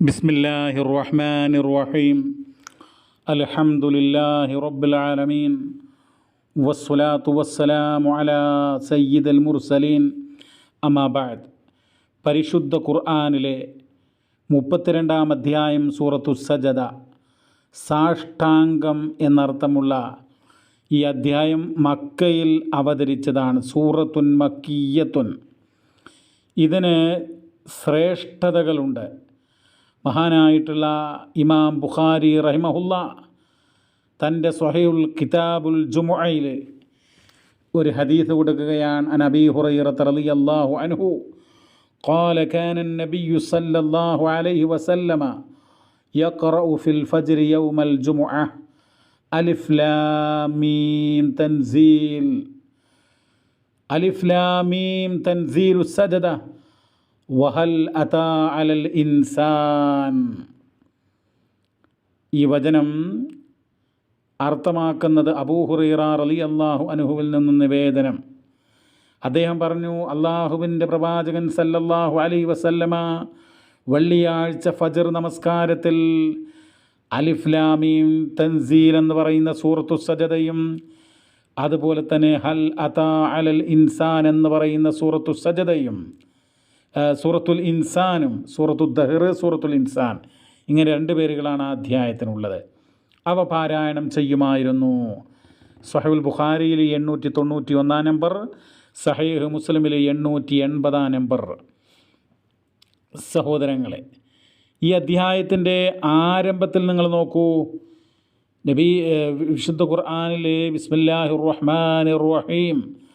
بسم الله الرحمن الرحيم الحمد لله رب العالمين والصلاة والسلام على سيد المرسلين أما بعد പരിശുദ്ധ ഖുർആാനിലെ മുപ്പത്തിരണ്ടാം അധ്യായം സൂറത്തു സജദ സാഷ്ടാംഗം എന്നർത്ഥമുള്ള ഈ അധ്യായം മക്കയിൽ അവതരിച്ചതാണ് സൂറത്തുൻ മക്കീയത്തുൻ ഇതിന് ശ്രേഷ്ഠതകളുണ്ട് മഹാനായിട്ടുള്ള ഇമാം ബുഖാരി റഹിമഹുല്ല തൻ്റെ സ്വഹയുൽ കിതാബുൽ ജുമുഅയിൽ ഒരു ഹദീസ് കൊടുക്കുകയാണ് അൻ അബീ ഹുറൈറത്ത് റളിയല്ലാഹു അൻഹു قال كان النبي صلى الله عليه وسلم يقرأ في الفجر يوم الجمعة ألف لام ميم تنزيل ألف لام ميم تنزيل السجدة വഹൽ അതാ അലൽ ഇൻസാൻ. ഈ വചനം അർത്ഥമാക്കുന്നത് അബൂഹുറൈറ അലി അള്ളാഹു അനുഹുവിൽ നിന്നും നിവേദനം. അദ്ദേഹം പറഞ്ഞു അള്ളാഹുവിന്റെ പ്രവാചകൻ സല്ലല്ലാഹു അലൈ വസല്ലമ വെള്ളിയാഴ്ച ഫജർ നമസ്കാരത്തിൽ അലിഫ്ലാമീം തൻസീൽ എന്ന് പറയുന്ന സൂറത്തു സജതയും അതുപോലെ തന്നെ ഹൽ അതാ അലൽ ഇൻസാൻ എന്ന് പറയുന്ന സൂറത്തു സജതയും സൂറത്തുൽ ഇൻസാനും സൂറത്തു ദഹർ സൂറത്തുൽ ഇൻസാൻ. ഇങ്ങനെ രണ്ട് പേരുകളാണ് ആ അധ്യായത്തിനുള്ളത്. അവ പാരായണം ചെയ്യുമായിരുന്നു. സഹുൽ ബുഖാരിയിൽ എണ്ണൂറ്റി തൊണ്ണൂറ്റി ഒന്നാം നമ്പർ സഹീഹ് മുസ്ലിമിൽ എണ്ണൂറ്റി എൺപതാം നമ്പർ. സഹോദരങ്ങളെ ഈ അധ്യായത്തിന്റെ ആരംഭത്തിൽ നിങ്ങൾ നോക്കൂ. നബി വിശുദ്ധ ഖുർആാനിൽ ബിസ്മില്ലാഹിർ റഹ്മാൻ റഹീം.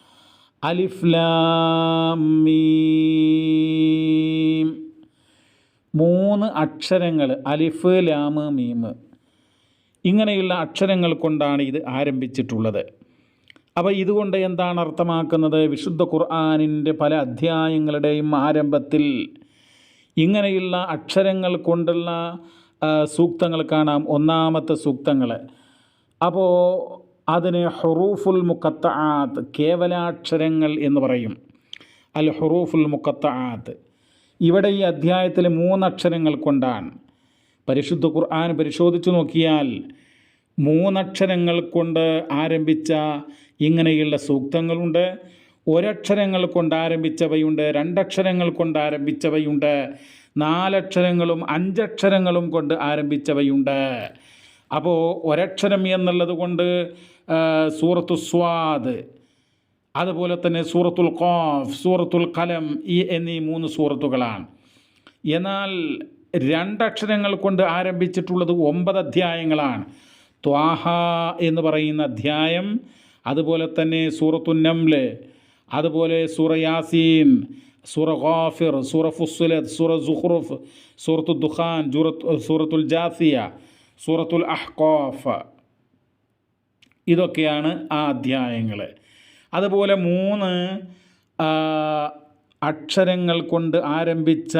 അലിഫ് ലാം മീം. മൂന്ന് അക്ഷരങ്ങൾ അലിഫ് ലാമ് മീം. ഇങ്ങനെയുള്ള അക്ഷരങ്ങൾ കൊണ്ടാണ് ഇത് ആരംഭിച്ചിട്ടുള്ളത്. അപ്പോൾ ഇതുകൊണ്ട് എന്താണ് അർത്ഥമാക്കുന്നത്? വിശുദ്ധ ഖുർആാനിന്റെ പല അധ്യായങ്ങളുടെയും ആരംഭത്തിൽ ഇങ്ങനെയുള്ള അക്ഷരങ്ങൾ കൊണ്ടുള്ള സൂക്തങ്ങൾ കാണാം. ഒന്നാമത്തെ സൂക്തങ്ങൾ. അപ്പോൾ അതിന് ഹുറൂഫുൽ മുക്കത്താത്ത് കേവലാക്ഷരങ്ങൾ എന്ന് പറയും. അൽ ഹുറൂഫുൽ മുക്കത്താത്ത് ഇവിടെ ഈ അധ്യായത്തിലെ മൂന്നക്ഷരങ്ങൾ കൊണ്ടാണ്. പരിശുദ്ധ ഖുർആൻ പരിശോധിച്ചു നോക്കിയാൽ മൂന്നക്ഷരങ്ങൾ കൊണ്ട് ആരംഭിച്ച ഇങ്ങനെയുള്ള സൂക്തങ്ങളുണ്ട് ഒരക്ഷരങ്ങൾ കൊണ്ട് ആരംഭിച്ചവയുണ്ട് രണ്ടക്ഷരങ്ങൾ കൊണ്ട് ആരംഭിച്ചവയുണ്ട് നാലക്ഷരങ്ങളും അഞ്ചക്ഷരങ്ങളും കൊണ്ട് ആരംഭിച്ചവയുണ്ട്. അപ്പോൾ ഒരക്ഷരം എന്നുള്ളത് കൊണ്ട് സൂറത്തു സ്വാദ് അതുപോലെ തന്നെ സൂറത്തുൽ ഖാഫ് സൂറത്തുൽ കലം ഈ എന്നീ മൂന്ന് സൂറത്തുകളാണ്. എന്നാൽ രണ്ടക്ഷരങ്ങൾ കൊണ്ട് ആരംഭിച്ചിട്ടുള്ളത് ഒമ്പത് അധ്യായങ്ങളാണ്. ത്വാഹ എന്ന് പറയുന്ന അധ്യായം അതുപോലെ തന്നെ സൂറത്തു നംൽ അതുപോലെ സൂറ യാസീൻ സൂറ ഖാഫിർ സൂറ ഫുസ്ലത്ത് സൂറ സുഹ്റുഫ് സൂറത്തു ദുഖാൻ സൂറത്തുൽ ജാസിയ സൂറത്തുൽ അഹ്കോഫ്. ഇതൊക്കെയാണ് ആ അധ്യായങ്ങൾ അതുപോലെ മൂന്ന് അക്ഷരങ്ങൾ കൊണ്ട് ആരംഭിച്ച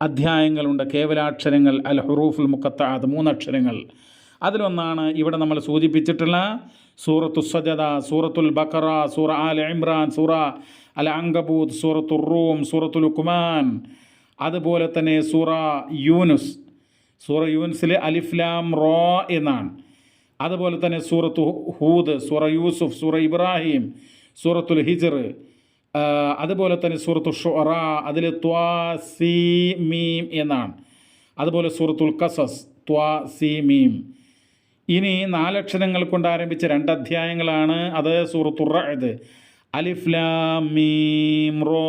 അധ്യായങ്ങളുണ്ട്. കേവലാക്ഷരങ്ങൾ അൽ ഹുറൂഫുൽ മുക്കത്താത് മൂന്നക്ഷരങ്ങൾ. അതിലൊന്നാണ് ഇവിടെ നമ്മൾ സൂചിപ്പിച്ചിട്ടുള്ള സൂറത്തു സജദ സൂറത്തുൽ ബക്കറ സൂറ അൽ ഇമ്രാൻ സൂറ അൽ അങ്കബൂദ് സൂറത്തുർ റൂം സൂറത്തുൽ ഉക്മാൻ അതുപോലെ തന്നെ സൂറ യൂനുസ്. സൂറ യൂൻസിലെ അലിഫ്ലാം റോ എന്നാണ്. അതുപോലെ തന്നെ സൂറത്ത് ഹൂദ് സൂറ യൂസുഫ് സൂറ ഇബ്രാഹിം സൂറത്തുൽ ഹിജർ അതുപോലെ തന്നെ സൂറത്തു ഷുറ അതിൽ ത്വാ സി മീം എന്നാണ്. അതുപോലെ സൂറത്തുൽ കസസ് ത്വാ സി മീം. ഇനി നാലക്ഷരങ്ങൾ കൊണ്ട് ആരംഭിച്ച രണ്ട് അധ്യായങ്ങളാണ് അത് സൂറത്തുറ ഇത് അലിഫ്ലാം മീം റോ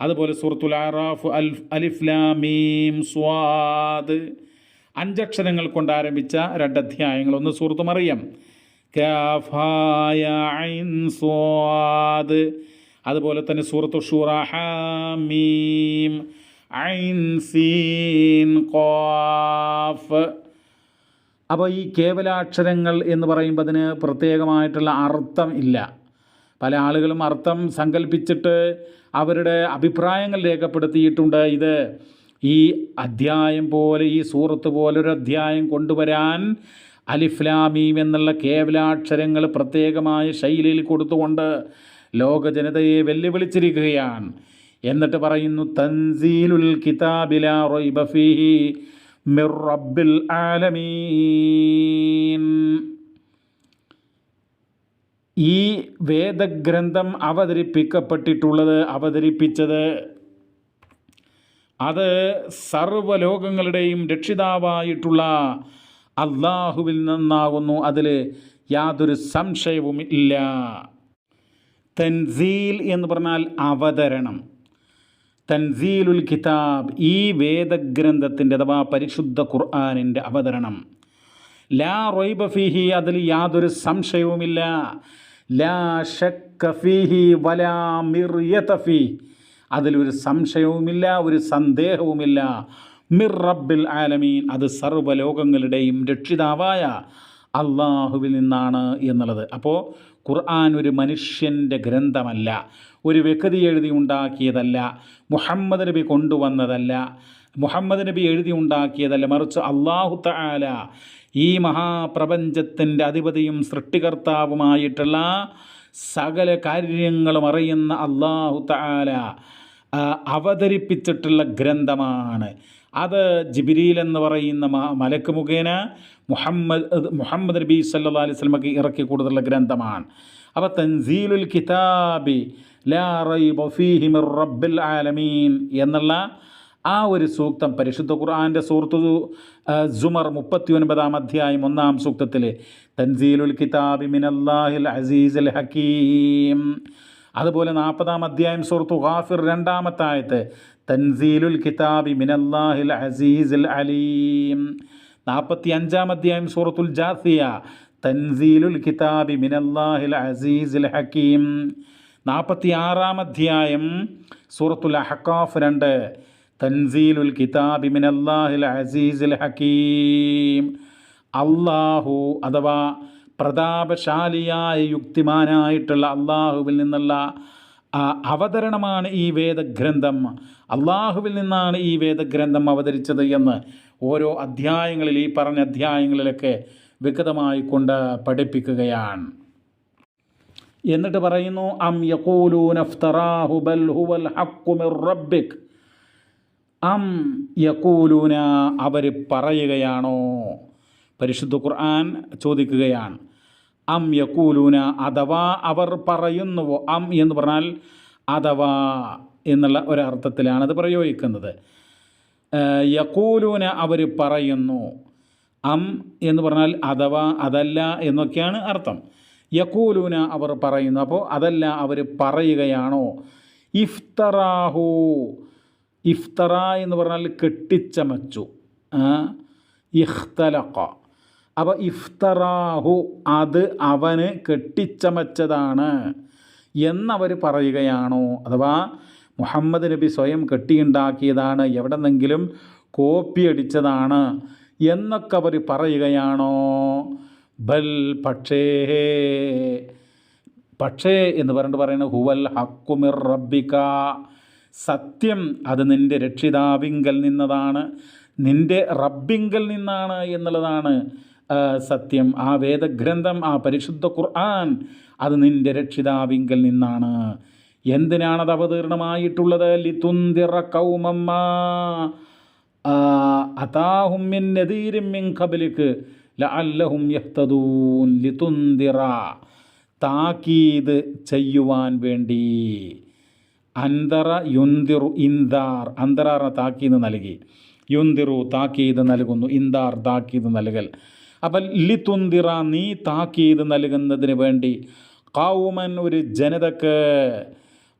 അതുപോലെ സൂറത്തുൽ ആറാഫ് അൽ അലിഫ്ലാമീം സ്വാദ്. അഞ്ചക്ഷരങ്ങൾ കൊണ്ട് ആരംഭിച്ച രണ്ട് അധ്യായങ്ങൾ ഒന്ന് സുഹൃത്തു മറിയം. സ്വാദ്. അതുപോലെ തന്നെ സൂറത്തു ഷൂറ ഹാമീം. ഐൻ സീൻ ഖാഫ്. അപ്പോൾ ഈ കേവലാക്ഷരങ്ങൾ എന്ന് പറയുമ്പോൾ അതിന് പ്രത്യേകമായിട്ടുള്ള അർത്ഥം ഇല്ല. പല ആളുകളും അർത്ഥം സങ്കല്പിച്ചിട്ട് അവരുടെ അഭിപ്രായങ്ങൾ രേഖപ്പെടുത്തിയിട്ടുണ്ട്. ഇത് ഈ അധ്യായം പോലെ ഈ സൂറത്ത് പോലൊരു അധ്യായം കൊണ്ടുവരാൻ അലിഫ്ലാമീം എന്നുള്ള കേവലാക്ഷരങ്ങൾ പ്രത്യേകമായ ശൈലിയിൽ കൊടുത്തുകൊണ്ട് ലോക ജനതയെ വെല്ലുവിളിച്ചിരിക്കുകയാണ്. എന്നിട്ട് പറയുന്നു തൻസീലുൽ കിതാബില മിർ റബ്ബിൽ ആലമീൻ. ഈ വേദഗ്രന്ഥം അവതരിപ്പിക്കപ്പെട്ടിട്ടുള്ളത് അവതരിപ്പിച്ചത് അത് സർവലോകങ്ങളുടെയും രക്ഷിതാവായിട്ടുള്ള അള്ളാഹുവിൽ നിന്നാകുന്നു അതിൽ യാതൊരു സംശയവും ഇല്ല തൻസീൽ എന്ന് പറഞ്ഞാൽ അവതരണം. തൻസീലുൽ കിതാബ് ഈ വേദഗ്രന്ഥത്തിന്റെ അഥവാ പരിശുദ്ധ ഖുർആാനിന്റെ അവതരണം. ലാ റൊയ്ബ ഫീഹി അതിൽ യാതൊരു സംശയവുമില്ല. അതിലൊരു സംശയവുമില്ല ഒരു സന്ദേഹവുമില്ല. മിർ റബ്ബിൽ ആലമീൻ അത് സർവലോകങ്ങളുടെയും രക്ഷിതാവായ അള്ളാഹുവിൽ നിന്നാണ് എന്നുള്ളത്. അപ്പോൾ ഖുർആൻ ഒരു മനുഷ്യന്റെ ഗ്രന്ഥമല്ല ഒരു വ്യക്തി എഴുതി ഉണ്ടാക്കിയതല്ല മുഹമ്മദ് നബി കൊണ്ടുവന്നതല്ല മുഹമ്മദ് നബി എഴുതി ഉണ്ടാക്കിയതല്ല? മറിച്ച് അള്ളാഹു താല ഈ മഹാപ്രപഞ്ചത്തിന്റെ അധിപതിയും സൃഷ്ടികർത്താവുമായിട്ടുള്ള സകല കാര്യങ്ങളും അറിയുന്ന അള്ളാഹു താല അവതരിപ്പിച്ചിട്ടുള്ള ഗ്രന്ഥമാണ്. അത് ജിബിരിയിൽ എന്ന് പറയുന്ന മലക്ക് മുഖേന മുഹമ്മദ് മുഹമ്മദ് നബി സല്ലാ അലൈഹി സ്വലമക്ക് ഇറക്കി കൊടുത്തുള്ള ഗ്രന്ഥമാണ്. അപ്പോൾ തൻസീലുൽ കിതാബി ലാ റൈബ ഫീഹി മിർ റബ്ബിൽ ആലമീൻ എന്നുള്ള ആ ഒരു സൂക്തം പരിശുദ്ധ ഖുർആാന്റെ സൂറത്തു ജുമർ മുപ്പത്തി ഒൻപതാം അധ്യായം ഒന്നാം സൂക്തത്തിലെ തൻസീലുൽ കിതാബി മിനല്ലാഹിൽ അൽ ഹക്കീം. അതുപോലെ നാൽപ്പതാം അധ്യായം സൂറത്തു രണ്ടാമത്തെ ആയത്ത് തൻസീലുൽ കിതാബി മിനല്ലാഹിൽ അൽ അലീം. നാൽപ്പത്തി അഞ്ചാം അധ്യായം സൂറത്തുൽ ജാസിയ തൻസീലുൽ കിതാബി മിനല്ലാഹിൽ അൽ ഹക്കീം. നാൽപ്പത്തി ആറാം അധ്യായം സൂറത്തുൽ അഹക്കാഫ് രണ്ട് തൻസീലുൽ കിതാബി മിൻ മിനല്ലാഹിൽ അസീസിൽ ഹക്കീം. അള്ളാഹു അഥവാ പ്രതാപശാലിയായ യുക്തിമാനായിട്ടുള്ള അള്ളാഹുവിൽ നിന്നുള്ള അവതരണമാണ് ഈ വേദഗ്രന്ഥം. അള്ളാഹുവിൽ നിന്നാണ് ഈ വേദഗ്രന്ഥം അവതരിച്ചത് എന്ന് ഓരോ അധ്യായങ്ങളിൽ ഈ പറഞ്ഞ അധ്യായങ്ങളിലൊക്കെ വ്യക്തമായി കൊണ്ട് പഠിപ്പിക്കുകയാണ്. എന്നിട്ട് പറയുന്നു അം യഖൂലൂന ഇഫ്തറാഹു ബൽ ഹുവൽ ഹഖ്ഖു മിർ റബ്ബിക്. അം യക്കൂലൂന അവർ പറയുകയാണോ? പരിശുദ്ധ ഖുർആൻ ചോദിക്കുകയാണ്. അം യക്കൂലൂന അഥവാ അവർ പറയുന്നുവോ? അം എന്ന് പറഞ്ഞാൽ അഥവാ എന്നുള്ള ഒരർത്ഥത്തിലാണ് അത് പ്രയോഗിക്കുന്നത്. യക്കൂലൂന അവർ പറയുന്നു. അം എന്ന് പറഞ്ഞാൽ അഥവാ അതല്ല എന്നൊക്കെയാണ് അർത്ഥം. യക്കൂലൂന അവർ പറയുന്നു. അപ്പോൾ അതല്ല അവർ പറയുകയാണോ? ഇഫ്തറാഹു ഇഫ്തറ എന്ന് പറഞ്ഞാൽ കെട്ടിച്ചമച്ചു. ആ, ഇഖ്തലഖ. അപ്പോൾ ഇഫ്തറാഹു അത് അവന് കെട്ടിച്ചമച്ചതാണ് എന്നവർ പറയുകയാണോ? അഥവാ മുഹമ്മദ് നബി സ്വയം കെട്ടിയുണ്ടാക്കിയതാണ് എവിടെ നിന്നെങ്കിലും കോപ്പി അടിച്ചതാണ് എന്നൊക്കെ അവർ പറയുകയാണോ? ബൽ പക്ഷേ പക്ഷേ എന്ന് പറഞ്ഞിട്ട് പറയുന്നത് ഹുവൽ ഹക്കുമിർ റബ്ബിക. സത്യം അത് നിന്റെ രക്ഷിതാവിങ്കൽ നിന്നതാണ് നിന്റെ റബ്ബിങ്കൽ നിന്നാണ് എന്നുള്ളതാണ് സത്യം. ആ വേദഗ്രന്ഥം ആ പരിശുദ്ധ ഖുർആൻ അത് നിന്റെ രക്ഷിതാവിങ്കൽ നിന്നാണ്. എന്തിനാണത് അവതീർണമായിട്ടുള്ളത്? ലിതുന്തിറ കൗമമ്മ അതാഹും മിൻ നദീരിൻ മിൻ ഖബലിക്ക് ലഅല്ലഹും യഹ്തദൂൻ. ലിതുന്തിറ താക്കീത് ചെയ്യുവാൻ വേണ്ടി. അന്തറ യുന്തിറു ഇന്ദാർ. അന്തറാറ താക്കീത് നൽകി. യുന്തിറു താക്കീത് നൽകുന്നു. ഇന്ദാർ താക്കീത് നൽകൽ. അപ്പം ലിത്തുന്തിറ നീ താക്കീത് നൽകുന്നതിന് വേണ്ടി കൗമൻ ഒരു ജനതക്ക്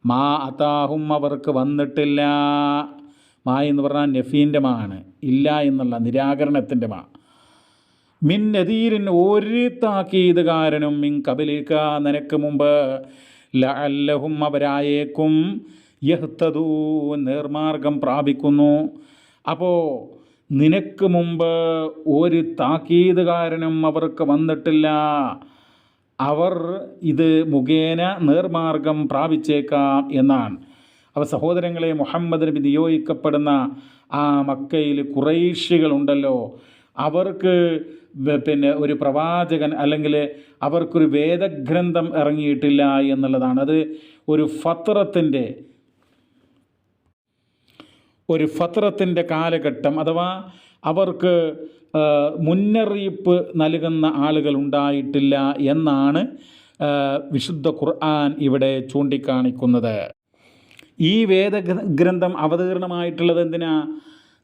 മാ അതാഹും അവർക്ക് വന്നിട്ടില്ല. മാ എന്ന് പറഞ്ഞാൽ നഫീന്റെ മാ ആണ് ഇല്ല എന്നുള്ള നിരാകരണത്തിന്റെ മാ. മിൻ നദീരിൻ ഒരു താക്കീതുകാരനും മിൻ കബലിക്ക നിനക്ക് മുമ്പ് ലഅല്ലഹും അവരായേക്കും. യഹ്തദൂ നേർമാർഗം പ്രാപിക്കുന്നു. അപ്പോൾ നിനക്ക് മുമ്പ് ഒരു താക്കീതുകാരനും അവർക്ക് വന്നിട്ടില്ല. അവർ ഇത് മുഖേന നേർമാർഗം പ്രാപിച്ചേക്കാം എന്നാണ്. അവ സഹോദരങ്ങളെ മുഹമ്മദ് നബി നിയോഗിക്കപ്പെടുന്ന ആ മക്കയിൽ കുറേശ്യകളുണ്ടല്ലോ അവർക്ക് പിന്നെ ഒരു പ്രവാചകൻ അല്ലെങ്കിൽ അവർക്കൊരു വേദഗ്രന്ഥം ഇറങ്ങിയിട്ടില്ല എന്നുള്ളതാണ്. അത് ഒരു ഫത്രത്തിന്റെ ഒരു ഫത്രത്തിന്റെ കാലഘട്ടം അഥവാ അവർക്ക് മുന്നറിയിപ്പ് നൽകുന്ന ആളുകൾ ഉണ്ടായിട്ടില്ല എന്നാണ് വിശുദ്ധ ഖുർആൻ ഇവിടെ ചൂണ്ടിക്കാണിക്കുന്നത്. ഈ വേദഗ്രന്ഥം അവതീർണമായിട്ടുള്ളത് എന്തിനാ?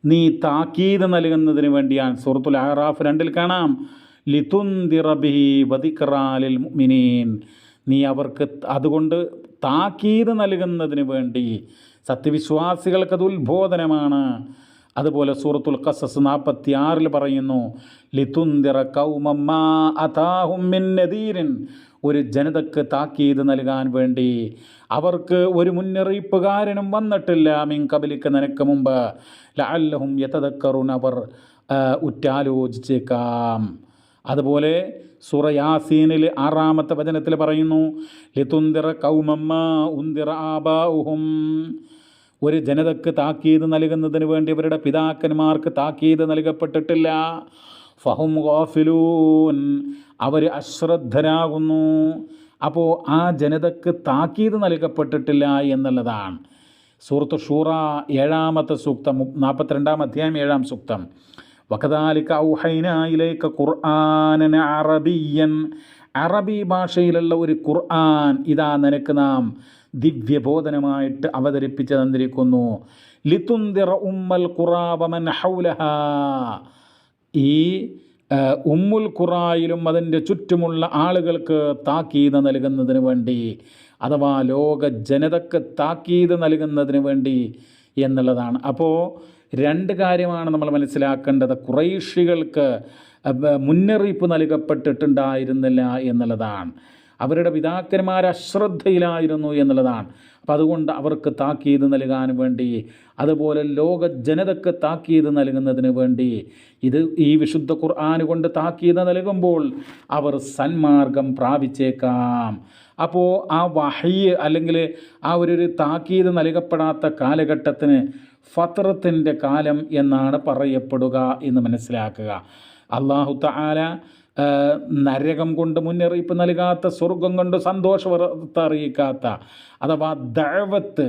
നീ താക്കീത് നൽകുന്നതിന് വേണ്ടിയാണ് സുഹൃത്തുൽ ആറാഫ് രണ്ടിൽ കാണാം. ലിതുന്തിറബിഹി വതിക്റാലിൽ മിനീൻ നീ അവർക്ക് അതുകൊണ്ട് താക്കീത് നൽകുന്നതിന് വേണ്ടി സത്യവിശ്വാസികൾക്കത് ഉത്ബോധനമാണ്. അതുപോലെ സൂറത്തുൽ കസസ് നാൽപ്പത്തി ആറിൽ പറയുന്നു ലിതുന്തിറ കൗമമ്മ അതാഹുമ്മിൻ നദീരിൻ. ഒരു ജനതക്ക് താക്കീത് നൽകാൻ വേണ്ടി അവർക്ക് ഒരു മുന്നറിയിപ്പുകാരനും വന്നിട്ടില്ല. മിൻ കബലിക്ക് നിനക്ക് മുമ്പ്. ലാല്ലഹും യഥതക്കറുൻ അവർ ഉറ്റാലോചിച്ചേക്കാം. അതുപോലെ സൂറ യാസീനിൽ ആറാമത്തെ വചനത്തിൽ പറയുന്നു ലിതുന്തിറ കൗമമ്മ ഉന്തിറ ആബാഉഹും. ഒരു ജനതക്ക് താക്കീത് നൽകുന്നതിന് വേണ്ടി അവരുടെ പിതാക്കന്മാർക്ക് താക്കീത് നൽകപ്പെട്ടിട്ടില്ല. ഫഹും ഗോഫിലൂൻ. അവർ അശ്രദ്ധരാകുന്നു. അപ്പോൾ ആ ജനതക്ക് താക്കീത് നൽകപ്പെട്ടിട്ടില്ല എന്നുള്ളതാണ്. സൂറത്ത് ഷൂറ ഏഴാമത്തെ സൂക്തം നാൽപ്പത്തിരണ്ടാം അധ്യായം ഏഴാം സൂക്തം. വകദാലിക ഔഹൈന ഇലൈക്ക ഖുർആനൻ അറബിയൻ. അറബി ഭാഷയിലുള്ള ഒരു ഖുർആൻ ഇതാ നിനക്ക് നാം ദിവ്യബോധനമായിട്ട് അവതരിപ്പിച്ച് തന്നിരിക്കുന്നു. ലിത്തുന്തിറ ഉമ്മൽ ഖുറാബമൻ ഹൗലഹ. ഈ ഉമ്മുൽ ഖുറായിലും അതിന്റെ ചുറ്റുമുള്ള ആളുകൾക്ക് താക്കീത് നൽകുന്നതിന് വേണ്ടി അഥവാ ലോക ജനതക്ക് താക്കീത് നൽകുന്നതിന് വേണ്ടി എന്നുള്ളതാണ്. അപ്പോൾ രണ്ട് കാര്യമാണ് നമ്മൾ മനസ്സിലാക്കേണ്ടത്. കുറേഷികൾക്ക് മുന്നറിയിപ്പ് നൽകപ്പെട്ടിട്ടുണ്ടായിരുന്നില്ല എന്നുള്ളതാണ്. അവരുടെ പിതാക്കന്മാർ അശ്രദ്ധയിലായിരുന്നു എന്നുള്ളതാണ്. അപ്പം അതുകൊണ്ട് അവർക്ക് താക്കീത് നൽകാൻ വേണ്ടി അതുപോലെ ലോക ജനതക്ക് താക്കീത് നൽകുന്നതിന് വേണ്ടി ഇത് ഈ വിശുദ്ധ ഖുർആൻ കൊണ്ട് താക്കീത് നൽകുമ്പോൾ അവർ സന്മാർഗം പ്രാപിച്ചേക്കാം. അപ്പോൾ ആ വഹയ്യ് അല്ലെങ്കിൽ ആ ഒരു താക്കീത് നൽകപ്പെടാത്ത കാലഘട്ടത്തിന് ഫത്രത്തിന്റെ കാലം എന്നാണ് പറയപ്പെടുക എന്ന് മനസ്സിലാക്കുക. അള്ളാഹു താല നരകം കൊണ്ട് മുന്നറിയിപ്പ് നൽകാത്ത സ്വർഗം കൊണ്ട് സന്തോഷ അറിയിക്കാത്ത അഥവാ ദഴവത്ത്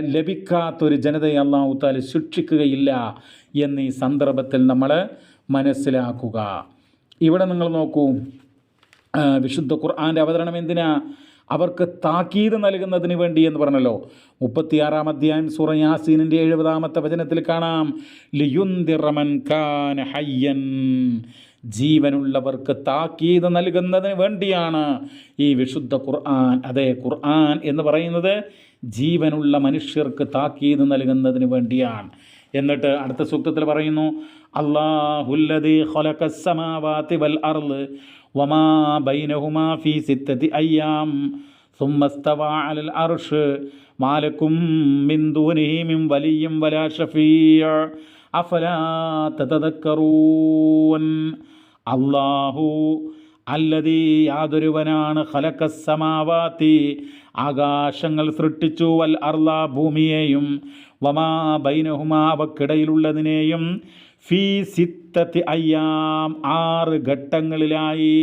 ലഭിക്കാത്തൊരു ജനതയെ അള്ളാഹു താല ശിക്ഷിക്കുകയില്ല എന്ന് ഈ സന്ദർഭത്തിൽ നമ്മൾ മനസ്സിലാക്കുക. ഇവിടെ നിങ്ങൾ നോക്കൂ വിശുദ്ധ ഖുർആാന്റെ അവതരണം എന്തിനാ? അവർക്ക് താക്കീത് നൽകുന്നതിന് വേണ്ടി എന്ന് പറഞ്ഞല്ലോ. മുപ്പത്തിയാറാം അധ്യായം സൂറ യാസീനിന്റെ എഴുപതാമത്തെ വചനത്തിൽ കാണാം ലിയുന്തിറമൻ ഖാൻ ഹയ്യൻ ജീവനുള്ളവർക്ക് താക്കീത് നൽകുന്നതിന് വേണ്ടിയാണ് ഈ വിശുദ്ധ ഖുർആൻ. അതെ ഖുർആൻ എന്ന് പറയുന്നത് ജീവനുള്ള മനുഷ്യർക്ക് താക്കീത് നൽകുന്നതിന് വേണ്ടിയാണ്. എന്നിട്ട് അടുത്ത സൂക്തത്തിൽ പറയുന്നു അള്ളാഹുല്ലദി വൽ അർൾ വമാ ബൈനഹുമാ ഫീ സിത്തതി അയ്യാം സുമ്മസ്തവ അലൽ അർഷ് മാലക്കും മിൻ വലിയും വലാ അള്ളാഹു അല്ലതി യാതൊരുവനാണ് ഹലക്കസമാവാത്തി ആകാശങ്ങൾ സൃഷ്ടിച്ചു വൽ അർള ഭൂമിയെയും വമാ ബൈനഹുമാ അവക്കിടയിലുള്ളതിനെയും ഫീ സിത്തത്തി അയ്യാം ആറ് ഘട്ടങ്ങളിലായി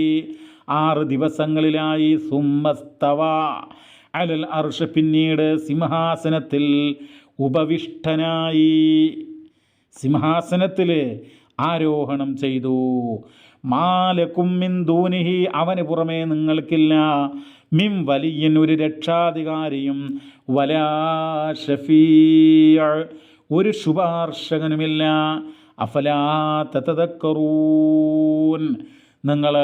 ആറ് ദിവസങ്ങളിലായി സുമ്മസ്തവ. അലൽ അർഷ് പിന്നീട് സിംഹാസനത്തിൽ ഉപവിഷ്ടനായി സിംഹാസനത്തിൽ ആരോഹണം ചെയ്തു. മാലക്കുമ്മിൻ ദൂനിഹി അവന് പുറമേ നിങ്ങൾക്കില്ല. മിം വലിയൻ ഒരു രക്ഷാധികാരിയും വലാ ഷഫീയ ഒരു ശുപാർശകനുമില്ല. അഫലാ തതക്കറൂൻ നിങ്ങൾ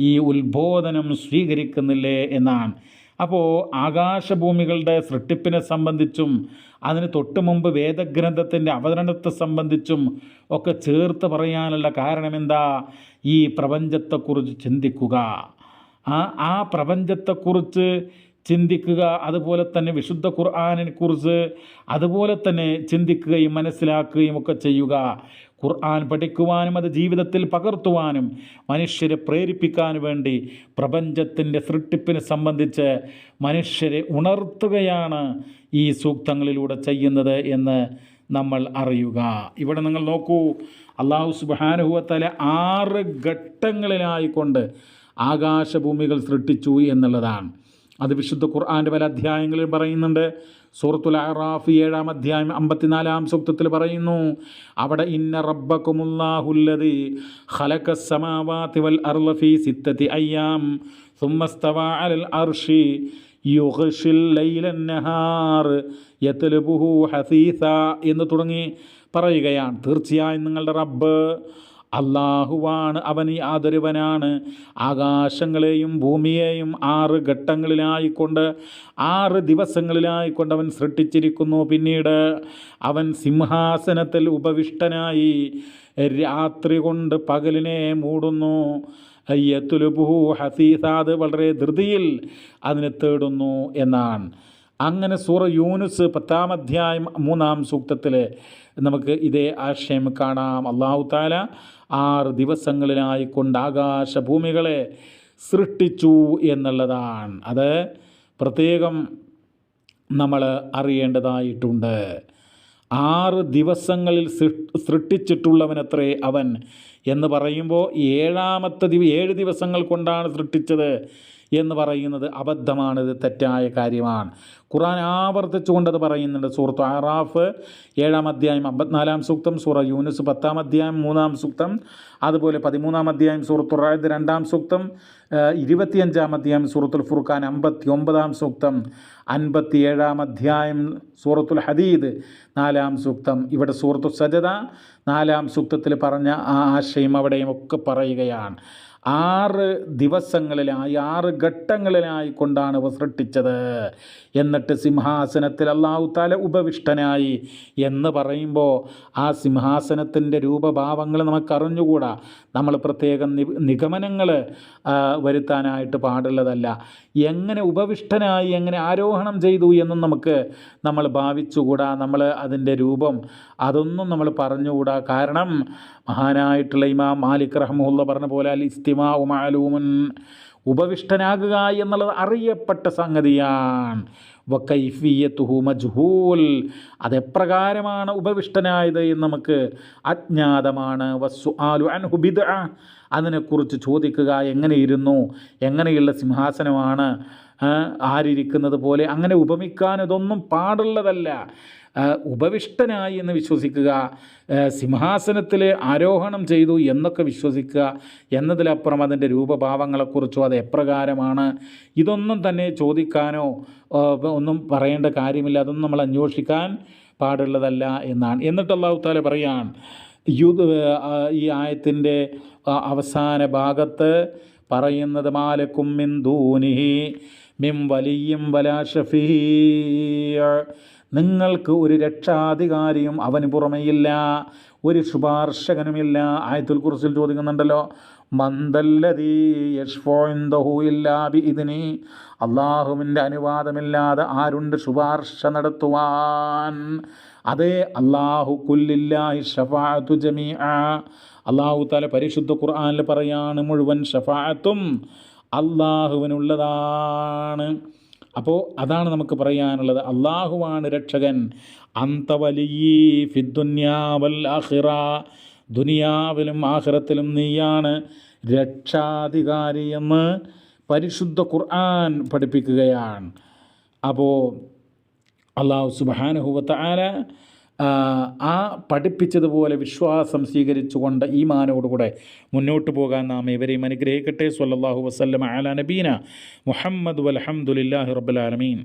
ഈ ഉത്ബോധനം സ്വീകരിക്കുന്നില്ലേ എന്നാണ്. അപ്പോൾ ആകാശഭൂമികളുടെ സൃഷ്ടിപ്പിനെ സംബന്ധിച്ചും അതിന് തൊട്ട് മുമ്പ് വേദഗ്രന്ഥത്തിന്റെ അവതരണത്തെ സംബന്ധിച്ചും ഒക്കെ ചേർത്ത് പറയാനുള്ള കാരണമെന്താ? ഈ പ്രപഞ്ചത്തെക്കുറിച്ച് ചിന്തിക്കുക. ആ പ്രപഞ്ചത്തെക്കുറിച്ച് ചിന്തിക്കുക അതുപോലെ തന്നെ വിശുദ്ധ ഖുർആാനിനെക്കുറിച്ച് അതുപോലെ തന്നെ ചിന്തിക്കുകയും മനസ്സിലാക്കുകയും ഒക്കെ ചെയ്യുക. ഖുർആൻ പഠിക്കുവാനും അത് ജീവിതത്തിൽ പകർത്തുവാനും മനുഷ്യരെ പ്രേരിപ്പിക്കാൻ വേണ്ടി പ്രപഞ്ചത്തിന്റെ സൃഷ്ടിപ്പിനെ സംബന്ധിച്ച് മനുഷ്യരെ ഉണർത്തുകയാണ് ഈ സൂക്തങ്ങളിലൂടെ ചെയ്യുന്നത് എന്ന് നമ്മൾ അറിയുക. ഇവിടെ നിങ്ങൾ നോക്കൂ അള്ളാഹു സുബാനുഭവത്തല ആറ് ഘട്ടങ്ങളിലായിക്കൊണ്ട് ആകാശഭൂമികൾ സൃഷ്ടിച്ചു എന്നുള്ളതാണ്. അത് വിശുദ്ധ ഖുർആന്റെ പല അധ്യായങ്ങളിൽ പറയുന്നുണ്ട്. സൂറത്തുൽ അറാഫ് ഏഴാം അധ്യായം അമ്പത്തിനാലാം സൂക്തത്തിൽ പറയുന്നു അവിടെ ഇന്ന റബ്ബക്കുമുല്ലാഹുല്ലതി വൽ സിത്തത്തി അയ്യാം എന്ന് തുടങ്ങി പറയുകയാണ്. തീർച്ചയായും നിങ്ങളുടെ റബ്ബ് അള്ളാഹുവാണ് അവൻ ആദരവനാണ്. ആകാശങ്ങളെയും ഭൂമിയെയും ആറ് ഘട്ടങ്ങളിലായിക്കൊണ്ട് ആറ് ദിവസങ്ങളിലായിക്കൊണ്ട് അവൻ സൃഷ്ടിച്ചിരിക്കുന്നു. പിന്നീട് അവൻ സിംഹാസനത്തിൽ ഉപവിഷ്ടനായി. രാത്രി കൊണ്ട് പകലിനെ മൂടുന്നു. യത്തുലുബുഹു ഹസീസാദ് വളരെ ധൃതിയിൽ അതിനെ തേടുന്നു എന്നാണ്. അങ്ങനെ സൂറ യൂനുസ് പത്താം അധ്യായം മൂന്നാം സൂക്തത്തിൽ നമുക്ക് ഇതേ ആശയം കാണാം. അള്ളാഹു താല ആറ് ദിവസങ്ങളിലായി കൊണ്ട് ആകാശഭൂമികളെ സൃഷ്ടിച്ചു എന്നുള്ളതാണ്. അത് പ്രത്യേകം നമ്മൾ അറിയേണ്ടതായിട്ടുണ്ട്. ആറ് ദിവസങ്ങളിൽ സൃഷ്ടിച്ചിട്ടുള്ളവനത്രേ അവൻ എന്ന് പറയുമ്പോൾ ഏഴാമത്തെ ദിവ ഏഴ് ദിവസങ്ങൾ കൊണ്ടാണ് സൃഷ്ടിച്ചത്. എന്ന് പറയുന്നത് അബദ്ധമാണ് ഇത് തെറ്റായ കാര്യമാണ്. ഖുറാൻ ആവർത്തിച്ചുകൊണ്ട് അത് പറയുന്നുണ്ട് സൂറത്ത് ആറാഫ് ഏഴാം അധ്യായം അമ്പത്തിനാലാം സൂക്തം സൂറ യൂനുസ് പത്താം അധ്യായം മൂന്നാം സൂക്തം അതുപോലെ പതിമൂന്നാം അധ്യായം സൂറത്ത് റായത് രണ്ടാം സൂക്തം ഇരുപത്തിയഞ്ചാം അധ്യായം സൂറത്തുൽ ഫുർഖാൻ അമ്പത്തി ഒമ്പതാം സൂക്തം അൻപത്തി ഏഴാം അധ്യായം സൂറത്തുൽ ഹദീദ് നാലാം സൂക്തം. ഇവിടെ സൂറത്തു സജത നാലാം സൂക്തത്തിൽ പറഞ്ഞ ആ ആശയം അവിടെയും ഒക്കെ പറയുകയാണ്. ആറ് ദിവസങ്ങളിലായി ആറ് ഘട്ടങ്ങളിലായി കൊണ്ടാണ് അവ സൃഷ്ടിച്ചത്. എന്നിട്ട് സിംഹാസനത്തിൽ അള്ളാഹു താല ഉപവിഷ്ടനായി എന്ന് പറയുമ്പോൾ ആ സിംഹാസനത്തിന്റെ രൂപഭാവങ്ങൾ നമുക്ക് അറിഞ്ഞുകൂടാ നമ്മൾ പ്രത്യേകം നിഗമനങ്ങൾ വരുത്താനായിട്ട് പാടുള്ളതല്ല. എങ്ങനെ ഉപവിഷ്ടനായി എങ്ങനെ ആരോഹണം ചെയ്തു എന്നും നമുക്ക് നമ്മൾ ഭാവിച്ചുകൂടാ. നമ്മൾ അതിന്റെ രൂപം അതൊന്നും നമ്മൾ പറഞ്ഞുകൂടാ. കാരണം മഹാനായിട്ടുള്ള ഇമാം മാലിക് റഹ്മുള്ള പറഞ്ഞ പോലെ അൽ ഉപവിഷ്ടനാകുക എന്നുള്ളത് അറിയപ്പെട്ട സംഗതിയാണ്. മജ്ഹൂൽ. അതെപ്രകാരമാണ് ഉപവിഷ്ടനായത് എന്ന് നമുക്ക് അജ്ഞാതമാണ്. വസ്സു ആലു അൻഹു അതിനെക്കുറിച്ച് ചോദിക്കുക എങ്ങനെയിരുന്നു? എങ്ങനെയുള്ള സിംഹാസനമാണ് ആരിരിക്കുന്നത് പോലെ? അങ്ങനെ ഉപമിക്കാൻ ഇതൊന്നും പാടുള്ളതല്ല. ഉപവിഷ്ടനായി എന്ന് വിശ്വസിക്കുക സിംഹാസനത്തിൽ ആരോഹണം ചെയ്തു എന്നൊക്കെ വിശ്വസിക്കുക എന്നതിലപ്പുറം അതിന്റെ രൂപഭാവങ്ങളെക്കുറിച്ചോ അത് എപ്രകാരമാണ്? ഇതൊന്നും തന്നെ ചോദിക്കാനോ ഒന്നും പറയേണ്ട കാര്യമില്ല. അതൊന്നും നമ്മൾ അന്വേഷിക്കാൻ പാടുള്ളതല്ല എന്നാണ്. എന്നിട്ട് അള്ളാഹു താല പറയാൻ യുദ് ഈ ആയത്തിന്റെ അവസാന ഭാഗത്ത് പറയുന്നത് മാലക്കും മിൻ ദൂനിഹി മിം വലിയും വലാ ഷഫീ നിങ്ങൾക്ക് ഒരു രക്ഷാധികാരിയും അവന് പുറമേയില്ല ഒരു ശുപാർശകനുമില്ല. ആയത്തുൽ കുറിച്ചിൽ ചോദിക്കുന്നുണ്ടല്ലോ മന്ദല്ലതീ യഷ്ഫോന്ദഹു ഇല്ലാബി ഇതിനി അള്ളാഹുവിന്റെ അനുവാദമില്ലാതെ ആരുണ്ട് ശുപാർശ നടത്തുവാൻ? അതേ അള്ളാഹു കുല്ലില്ലാഹി ഷഫാത്തു ജമീ അള്ളാഹു താല പരിശുദ്ധ ഖുർആാനിൽ പറയാണ് മുഴുവൻ ഷഫാത്തും അള്ളാഹുവിനുള്ളതാണ് അപ്പോൾ അതാണ് നമുക്ക് പറയാനുള്ളത്. അള്ളാഹുവാണ് രക്ഷകൻ. അന്തവലിയീ ഫിദ്ദുന്യാവൽ ദുനിയാവിലും ആഹിറത്തിലും നീയാണ് രക്ഷാധികാരി എന്ന് പരിശുദ്ധ ഖുർആൻ പഠിപ്പിക്കുകയാണ്. അപ്പോൾ അള്ളാഹു സുബാനുഹുവത്ത ആല ആ പഠിപ്പിച്ചതുപോലെ വിശ്വാസം സ്വീകരിച്ചുകൊണ്ട് ഈമാനോടുകൂടെ മുന്നോട്ട് പോകാൻ നാം ഇവരെയും അനുഗ്രഹിക്കട്ടെ. സല്ലാഹു വസ്ലം അല നബീന മുഹമ്മദ് വലഹമുല്ലാഹി റബ്ബുലാലമീൻ